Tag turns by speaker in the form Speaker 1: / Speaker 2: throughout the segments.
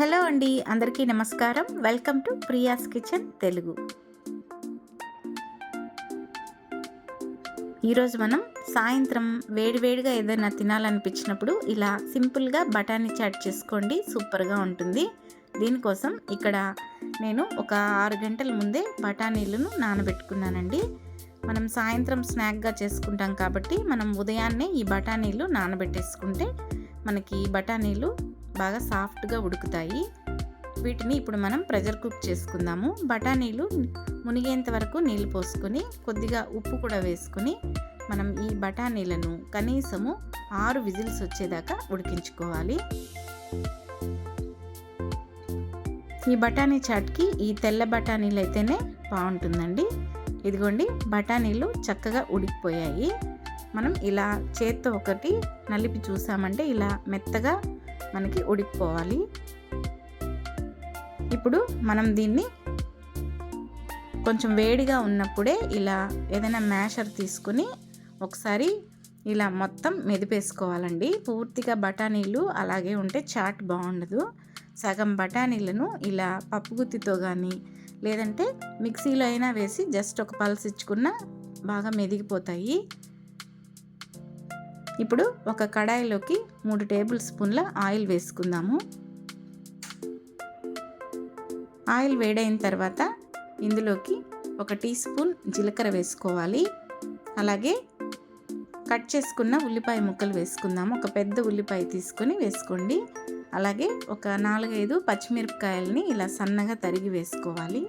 Speaker 1: hello అండి అందరికీ నమస్కారం welcome to Priya's kitchen Telugu ఈరోజు మనం సాయంత్రం వేడివేడిగా ఏదైనా తినాలనిపించినప్పుడు ఇలా సింపుల్గా బఠానీ చాట్ చేసుకోండి సూపర్గా ఉంటుంది దీనికోసం ఇక్కడ నేను ఒక ఆరు గంటల ముందే బఠానీలను నానబెట్టుకున్నానండి మనం సాయంత్రం స్నాక్గా చేసుకుంటాం కాబట్టి మనం ఉదయాన్నే ఈ బఠానీలు నానబెట్టేసుకుంటే మనకి బఠానీలు బాగా సాఫ్ట్గా ఉడుకుతాయి వీటిని ఇప్పుడు మనం ప్రెజర్ కుక్ చేసుకుందాము బఠానీలు మునిగేంత వరకు నీళ్ళు పోసుకొని కొద్దిగా ఉప్పు కూడా వేసుకొని మనం ఈ బఠానీలను కనీసము ఆరు విజిల్స్ వచ్చేదాకా ఉడికించుకోవాలి ఈ బఠానీ చాట్కి ఈ తెల్ల బఠానీలు అయితేనే బాగుంటుందండి ఇదిగోండి బఠానీలు చక్కగా ఉడికిపోయాయి మనం ఇలా చేత్తో ఒకటి నలిపి చూసామంటే ఇలా మెత్తగా మనకి ఉడికిపోవాలి ఇప్పుడు మనం దీన్ని కొంచెం వేడిగా ఉన్నప్పుడే ఇలా ఏదైనా మ్యాషర్ తీసుకుని ఒకసారి ఇలా మొత్తం మెదిపేసుకోవాలండి పూర్తిగా బఠానీలు అలాగే ఉంటే చాట్ బాగుండదు సగం బఠానీలను ఇలా పప్పుగుత్తితో కానీ లేదంటే మిక్సీలో అయినా వేసి జస్ట్ ఒక పల్స్ ఇచ్చుకున్న బాగా మెదిగిపోతాయి ఇప్పుడు ఒక కడాయిలోకి మూడు టేబుల్ స్పూన్ల ఆయిల్ వేసుకుందాము ఆయిల్ వేడైన తర్వాత ఇందులోకి ఒక టీ స్పూన్ జీలకర్ర వేసుకోవాలి అలాగే కట్ చేసుకున్న ఉల్లిపాయ ముక్కలు వేసుకుందాము ఒక పెద్ద ఉల్లిపాయ తీసుకొని వేసుకోండి అలాగే ఒక నాలుగైదు పచ్చిమిరపకాయలని ఇలా సన్నగా తరిగి వేసుకోవాలి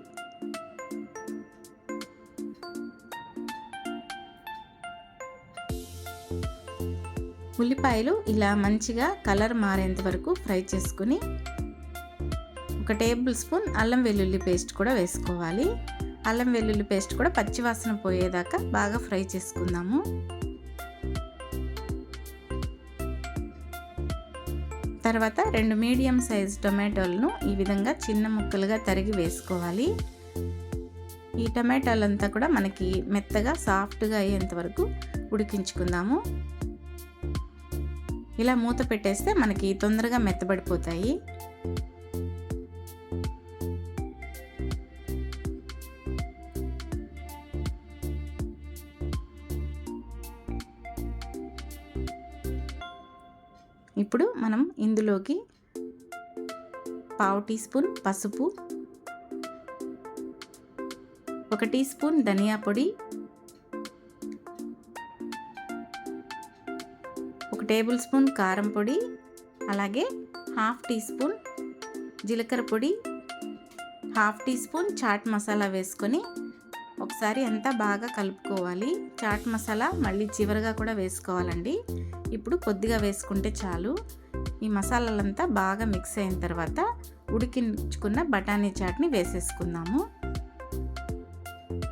Speaker 1: ఉల్లిపాయలు ఇలా మంచిగా కలర్ మారేంత వరకు ఫ్రై చేసుకుని ఒక టేబుల్ స్పూన్ అల్లం వెల్లుల్లి పేస్ట్ కూడా వేసుకోవాలి అల్లం వెల్లుల్లి పేస్ట్ కూడా పచ్చివాసన పోయేదాకా బాగా ఫ్రై చేసుకుందాము తర్వాత రెండు మీడియం సైజ్ టొమాటోలను ఈ విధంగా చిన్న ముక్కలుగా తరిగి వేసుకోవాలి ఈ టొమాటోలంతా కూడా మనకి మెత్తగా సాఫ్ట్గా అయ్యేంత వరకు ఉడికించుకుందాము ఇలా మూత పెట్టేస్తే మనకి తొందరగా మెత్తబడిపోతాయి ఇప్పుడు మనం ఇందులోకి పావు టీ స్పూన్ పసుపు ఒక టీ స్పూన్ ధనియా పొడి టేబుల్ స్పూన్ కారం పొడి అలాగే హాఫ్ టీ స్పూన్ జీలకర్ర పొడి half teaspoon chaat masala వేసుకొని ఒకసారి అంతా బాగా కలుపుకోవాలి చాట్ మసాలా మళ్ళీ చివరిగా కూడా వేసుకోవాలండి ఇప్పుడు కొద్దిగా వేసుకుంటే చాలు ఈ మసాలాలంతా బాగా మిక్స్ అయిన తర్వాత ఉడికించుకున్న బఠానీ చాట్ని వేసేసుకుందాము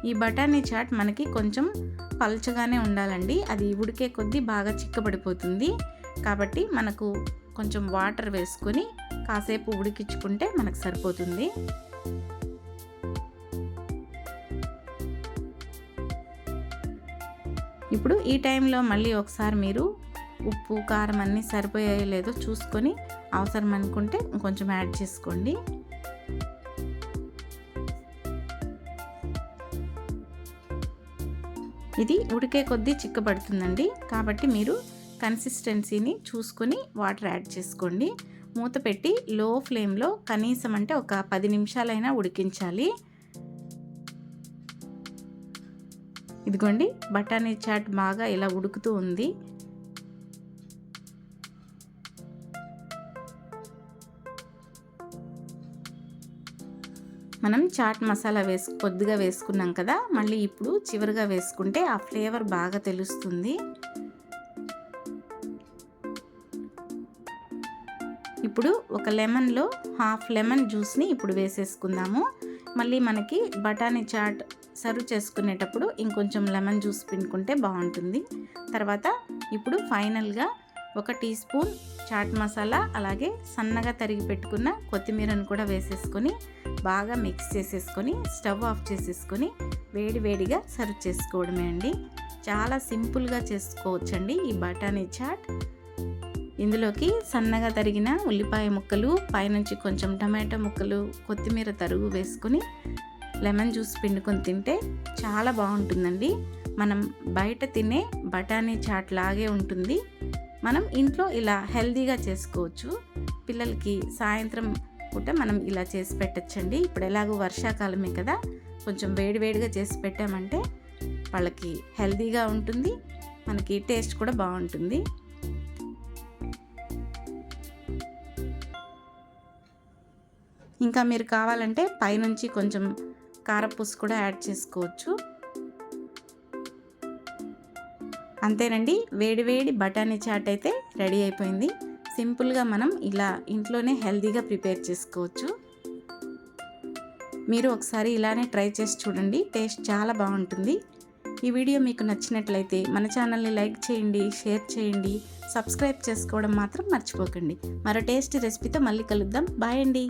Speaker 1: ఈ బఠానీ చాట్ మనకి కొంచెం పల్చగానే ఉండాలండి అది ఉడికే కొద్దీ బాగా చిక్కబడిపోతుంది కాబట్టి మనకు కొంచెం వాటర్ వేసుకొని కాసేపు ఉడికించుకుంటే మనకు సరిపోతుంది ఇప్పుడు ఈ టైంలో మళ్ళీ ఒకసారి మీరు ఉప్పు కారం అన్నీ సరిపోయాయో లేదో చూసుకొని అవసరం అనుకుంటే కొంచెం యాడ్ చేసుకోండి ఇది ఉడికే కొద్దీ చిక్కబడుతుందండి కాబట్టి మీరు కన్సిస్టెన్సీని చూసుకొని వాటర్ యాడ్ చేసుకోండి మూత పెట్టి లో ఫ్లేమ్లో కనీసం అంటే ఒక పది నిమిషాలైనా ఉడికించాలి ఇదిగోండి బఠానీ చాట్ బాగా ఇలా ఉడుకుతూ ఉంది మనం చాట్ మసాలా వేసు కొద్దిగా వేసుకున్నాం కదా మళ్ళీ ఇప్పుడు చివరిగా వేసుకుంటే ఆ ఫ్లేవర్ బాగా తెలుస్తుంది ఇప్పుడు ఒక లెమన్లో హాఫ్ లెమన్ జ్యూస్ని ఇప్పుడు వేసేసుకుందాము మళ్ళీ మనకి బఠానీ చాట్ సర్వ్ చేసుకునేటప్పుడు ఇంకొంచెం లెమన్ జ్యూస్ పిండుకుంటే బాగుంటుంది తర్వాత ఇప్పుడు ఫైనల్గా ఒక టీ స్పూన్ చాట్ మసాలా అలాగే సన్నగా తరిగి పెట్టుకున్న కొత్తిమీరను కూడా వేసేసుకొని బాగా మిక్స్ చేసేసుకొని స్టవ్ ఆఫ్ చేసేసుకొని వేడి వేడిగా సర్వ్ చేసుకోవడమే అండి చాలా సింపుల్గా చేసుకోవచ్చండి ఈ బఠానీ చాట్ ఇందులోకి సన్నగా తరిగిన ఉల్లిపాయ ముక్కలు పైనుంచి కొంచెం టమాటా ముక్కలు కొత్తిమీర తరుగు వేసుకొని లెమన్ జ్యూస్ పిండుకొని తింటే చాలా బాగుంటుందండి మనం బయట తినే బఠానీ చాట్ లాగే ఉంటుంది మనం ఇంట్లో ఇలా హెల్దీగా చేసుకోవచ్చు పిల్లలకి సాయంత్రం పూట మనం ఇలా చేసి పెట్టచ్చండి ఇప్పుడు ఎలాగో వర్షాకాలమే కదా కొంచెం వేడివేడిగా చేసి పెట్టామంటే వాళ్ళకి హెల్దీగా ఉంటుంది మనకి టేస్ట్ కూడా బాగుంటుంది ఇంకా మీరు కావాలంటే పైనుంచి కొంచెం కారపూస కూడా యాడ్ చేసుకోవచ్చు అంతేనండి వేడివేడి బఠానీ చాట్ అయితే రెడీ అయిపోయింది సింపుల్గా మనం ఇలా ఇంట్లోనే హెల్తీగా ప్రిపేర్ చేసుకోవచ్చు మీరు ఒకసారి ఇలానే ట్రై చేసి చూడండి టేస్ట్ చాలా బాగుంటుంది ఈ వీడియో మీకు నచ్చినట్లయితే మన ఛానల్ని లైక్ చేయండి షేర్ చేయండి సబ్స్క్రైబ్ చేసుకోవడం మాత్రం మర్చిపోకండి మరో టేస్టీ రెసిపీతో మళ్ళీ కలుద్దాం బాయ్ అండి